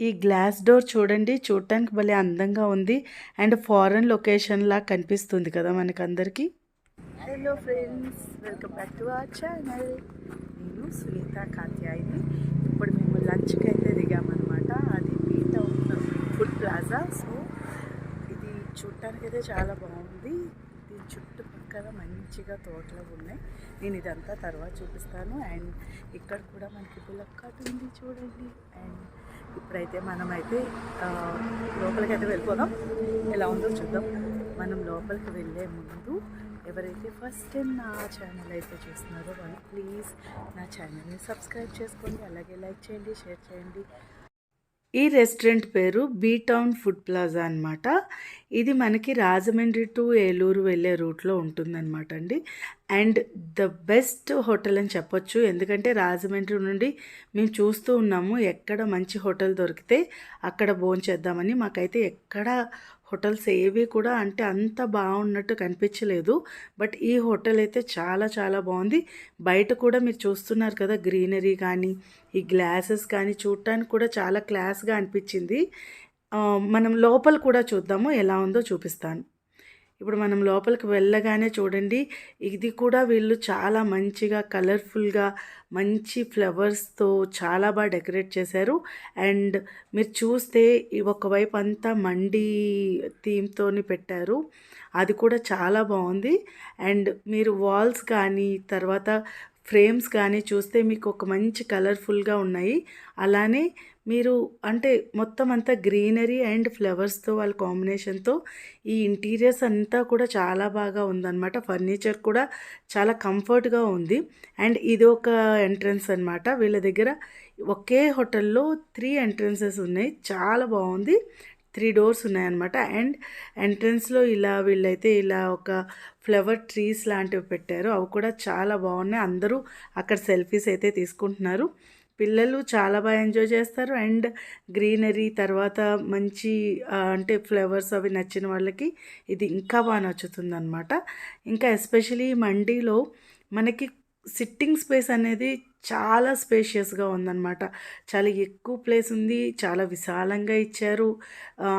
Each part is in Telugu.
ఈ గ్లాస్ డోర్ చూడండి చూడటానికి భలే అందంగా ఉంది. అండ్ ఫారెన్ లొకేషన్ లా కనిపిస్తుంది కదా మనకి అందరికీ hello friends welcome back to our channel నేను సునీత కాత్యాయిని. ఇప్పుడు మేము లంచ్కి అయితే దిగామన్నమాట. అది B town food plaza. So ఇది చూడటానికి అయితే చాలా బాగుంది. దీని చుట్టుపక్కల మంచిగా తోటలు ఉన్నాయి. నేను ఇదంతా తర్వాత చూపిస్తాను. అండ్ ఇక్కడ కూడా మనకి పులక్కాట్ ఉంది చూడండి. అండ్ ఇప్పుడైతే మనమైతే లోపలికైతే వెళ్ళిపోదాం. ఎలా ఉందో చూద్దాం. మనం లోపలికి వెళ్ళే ముందు ఎవరైతే ఫస్ట్ టైం నా ఛానల్ అయితే చూస్తున్నారో వాళ్ళు ప్లీజ్ నా ఛానల్ని సబ్స్క్రైబ్ చేసుకోండి. అలాగే లైక్ చేయండి షేర్ చేయండి. ఈ రెస్టారెంట్ పేరు బీ టౌన్ ఫుడ్ ప్లాజా అనమాట ఇది మనకి రాజమండ్రి టు ఏలూరు వెళ్ళే రూట్లో ఉంటుందన్నమాట అండి. అండ్ ద బెస్ట్ హోటల్ అని చెప్పొచ్చు. ఎందుకంటే రాజమండ్రి నుండి మేము చూస్తూ ఉన్నాము ఎక్కడ మంచి హోటల్ దొరికితే అక్కడ భోంచేద్దామని. మాకైతే ఎక్కడ హోటల్స్ ఏవి కూడా అంటే అంత బాగున్నట్టు కనిపించలేదు. బట్ ఈ హోటల్ అయితే చాలా చాలా బాగుంది. బయట కూడా మీరు చూస్తున్నారు కదా గ్రీనరీ కానీ ఈ గ్లాసెస్ కానీ చూడటానికి కూడా చాలా క్లాస్గా అనిపించింది. మనం లోపల కూడా చూద్దాము ఎలా ఉందో చూపిస్తాను. ఇప్పుడు మనం లోపలికి వెళ్ళగానే చూడండి ఇది కూడా వీళ్ళు చాలా మంచిగా కలర్ఫుల్గా మంచి ఫ్లవర్స్తో చాలా బాగా డెకరేట్ చేశారు. అండ్ మీరు చూస్తే ఒకవైపు అంతా మండి థీమ్తోని పెట్టారు. అది కూడా చాలా బాగుంది. అండ్ మీరు వాల్స్ కానీ తర్వాత ఫ్రేమ్స్ కానీ చూస్తే మీకు ఒక మంచి కలర్ఫుల్గా ఉన్నాయి. అలానే మీరు అంటే మొత్తం అంతా గ్రీనరీ అండ్ ఫ్లవర్స్తో వాళ్ళ కాంబినేషన్తో ఈ ఇంటీరియర్స్ అంతా కూడా చాలా బాగా ఉందన్నమాట. ఫర్నిచర్ కూడా చాలా కంఫర్ట్గా ఉంది. అండ్ ఇది ఒక ఎంట్రన్స్ అనమాట వీళ్ళ దగ్గర ఒకే హోటల్లో త్రీ ఎంట్రన్సెస్ ఉన్నాయి. చాలా బాగుంది. త్రీ డోర్స్ ఉన్నాయన్నమాట. అండ్ ఎంట్రన్స్లో ఇలా వీళ్ళైతే ఇలా ఒక ఫ్లవర్ ట్రీస్ లాంటివి పెట్టారు. అవి కూడా చాలా బాగున్నాయి. అందరూ అక్కడ సెల్ఫీస్ అయితే తీసుకుంటున్నారు. పిల్లలు చాలా బాగా ఎంజాయ్ చేస్తారు. అండ్ గ్రీనరీ తర్వాత మంచి అంటే ఫ్లవర్స్ అవి నచ్చిన వాళ్ళకి ఇది ఇంకా బాగా నచ్చుతుంది అనమాట ఇంకా ఎస్పెషలీ మండీలో మనకి సిట్టింగ్ స్పేస్ అనేది చాలా స్పేషియస్గా ఉందన్నమాట. చాలా ఎక్కువ ప్లేస్ ఉంది చాలా విశాలంగా ఇచ్చారు.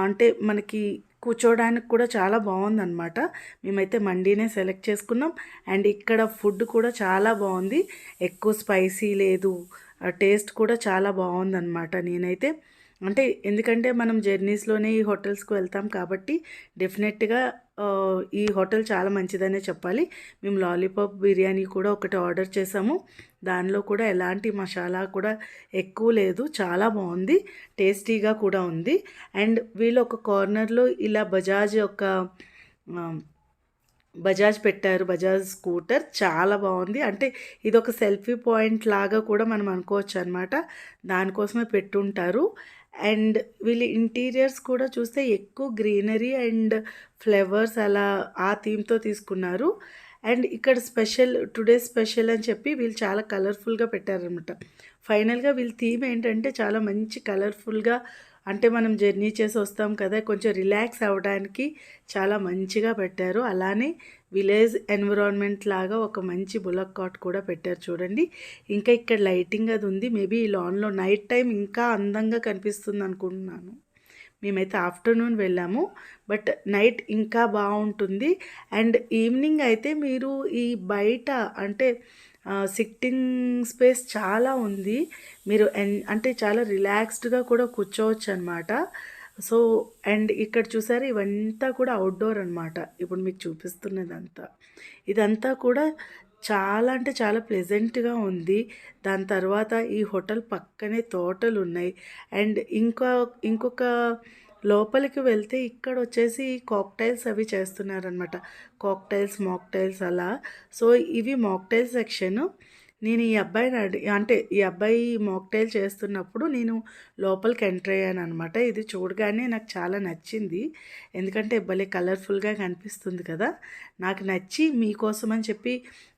అంటే మనకి కూర్చోవడానికి కూడా చాలా బాగుందన్నమాట. మేమైతే మండీనే సెలెక్ట్ చేసుకున్నాం. అండ్ ఇక్కడ ఫుడ్ కూడా చాలా బాగుంది. ఎక్కువ స్పైసీ లేదు. టేస్ట్ కూడా చాలా బాగుందన్నమాట నేనైతే. అంటే ఎందుకంటే మనం జర్నీస్లోనే ఈ హోటల్స్కి వెళ్తాం కాబట్టి డెఫినెట్గా ఈ హోటల్ చాలా మంచిదనే చెప్పాలి. మేము లాలీపాప్ బిర్యానీ కూడా ఒకటి ఆర్డర్ చేసాము. దానిలో కూడా ఎలాంటి మసాలా కూడా ఎక్కువ లేదు. చాలా బాగుంది. టేస్టీగా కూడా ఉంది. అండ్ వీళ్ళు ఒక కార్నర్లో ఇలా బజాజ్ ఒక బజాజ్ పెట్టారు బజాజ్ స్కూటర్. చాలా బాగుంది. అంటే ఇది ఒక సెల్ఫీ పాయింట్ లాగా కూడా మనం అనుకోవచ్చు అనమాట దానికోసమే పెట్టుంటారు. అండ్ వీళ్ళ ఇంటీరియర్స్ కూడా చూస్తే ఎక్కువ గ్రీనరీ అండ్ ఫ్లవర్స్ అలా ఆ థీమ్తో తీసుకున్నారు. అండ్ ఇక్కడ స్పెషల్ టుడే స్పెషల్ అని చెప్పి వీళ్ళు చాలా కలర్ఫుల్గా పెట్టారనమాట ఫైనల్గా వీళ్ళ థీమ్ ఏంటంటే చాలా మంచి కలర్ఫుల్గా అంటే మనం జర్నీ చేసి వస్తాం కదా కొంచెం రిలాక్స్ అవ్వడానికి చాలా మంచిగా పెట్టారు. అలానే విలేజ్ ఎన్విరాన్మెంట్ లాగా ఒక మంచి బులక్ కాట్ కూడా పెట్టారు చూడండి. ఇంకా ఇక్కడ లైటింగ్ అది ఉంది. మేబీ ఈ లాన్లో నైట్ టైం ఇంకా అందంగా కనిపిస్తుంది అనుకుంటున్నాను. మేమైతే ఆఫ్టర్నూన్ వెళ్ళాము. బట్ నైట్ ఇంకా బాగుంటుంది. అండ్ ఈవినింగ్ అయితే మీరు ఈ బయట అంటే సిట్టింగ్ స్పేస్ చాలా ఉంది. మీరు ఎన్ అంటే చాలా రిలాక్స్డ్గా కూడా కూర్చోవచ్చు అనమాట సో అండ్ ఇక్కడ చూసారు ఇవంతా కూడా అవుట్డోర్ అనమాట. ఇప్పుడు మీకు చూపిస్తున్నదంతా. ఇదంతా కూడా చాలా అంటే చాలా ప్లెజెంట్గా ఉంది. దాని తర్వాత ఈ హోటల్ పక్కనే తోటలు ఉన్నాయి అండ్ ఇంకా ఇంకొక లోపలికి వెళ్తే ఇక్కడ వచ్చేసి కాక్టైల్స్ అవి చేస్తున్నారనమాట కాక్టైల్స్ మాక్టైల్స్ అలా. సో ఇవి మాక్టైల్ సెక్షన్ నేను ఈ అబ్బాయిని అడి అంటే ఈ అబ్బాయి మాక్టైల్ చేస్తున్నప్పుడు నేను లోపలికి ఎంటర్ అయ్యాను అనమాట ఇది చూడగానే నాకు చాలా నచ్చింది. ఎందుకంటే భలే కలర్ఫుల్గా కనిపిస్తుంది కదా. నాకు నచ్చి మీకోసం అని చెప్పి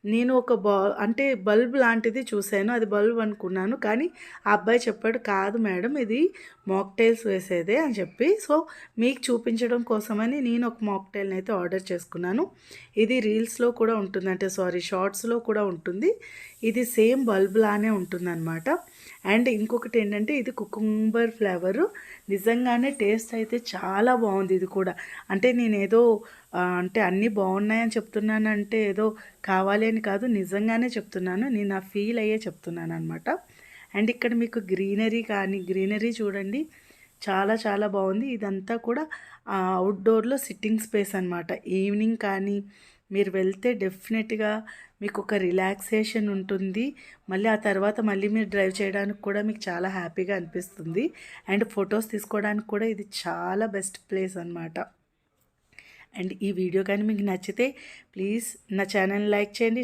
నేను ఒక బా అంటే బల్బ్ లాంటిది చూశాను. అది బల్బ్ అనుకున్నాను. కానీ ఆ అబ్బాయి చెప్పాడు కాదు మేడం ఇది మాక్టైల్స్ వేసేదే అని చెప్పి. సో మీకు చూపించడం కోసమని నేను ఒక మాక్టైల్ని అయితే ఆర్డర్ చేసుకున్నాను. ఇది రీల్స్లో కూడా ఉంటుంది అంటే సారీ షార్ట్స్లో కూడా ఉంటుంది. ఇది సేమ్ బల్బ్ లానే ఉంటుందన్నమాట. అండ్ ఇంకొకటి ఏంటంటే ఇది కుకుంబర్ ఫ్లేవరు. నిజంగానే టేస్ట్ అయితే చాలా బాగుంది ఇది కూడా. అంటే నేను ఏదో అంటే అన్నీ బాగున్నాయని చెప్తున్నాను అంటే ఏదో కావాలి అని కాదు నిజంగానే చెప్తున్నాను. నేను ఆ ఫీల్ అయ్యే చెప్తున్నాను అనమాట అండ్ ఇక్కడ మీకు గ్రీనరీ కానీ గ్రీనరీ చూడండి. చాలా చాలా బాగుంది. ఇదంతా కూడా అవుట్డోర్లో సిట్టింగ్ స్పేస్ అనమాట ఈవినింగ్ కానీ మీరు వెళ్తే డెఫినెట్గా మీకు ఒక రిలాక్సేషన్ ఉంటుంది. మళ్ళీ ఆ తర్వాత మళ్ళీ మీరు డ్రైవ్ చేయడానికి కూడా మీకు చాలా హ్యాపీగా అనిపిస్తుంది. అండ్ ఫొటోస్ తీసుకోవడానికి కూడా ఇది చాలా బెస్ట్ ప్లేస్ అనమాట అండ్ ఈ వీడియో కానీ మీకు నచ్చితే ప్లీజ్ నా ఛానల్ లైక్ చేయండి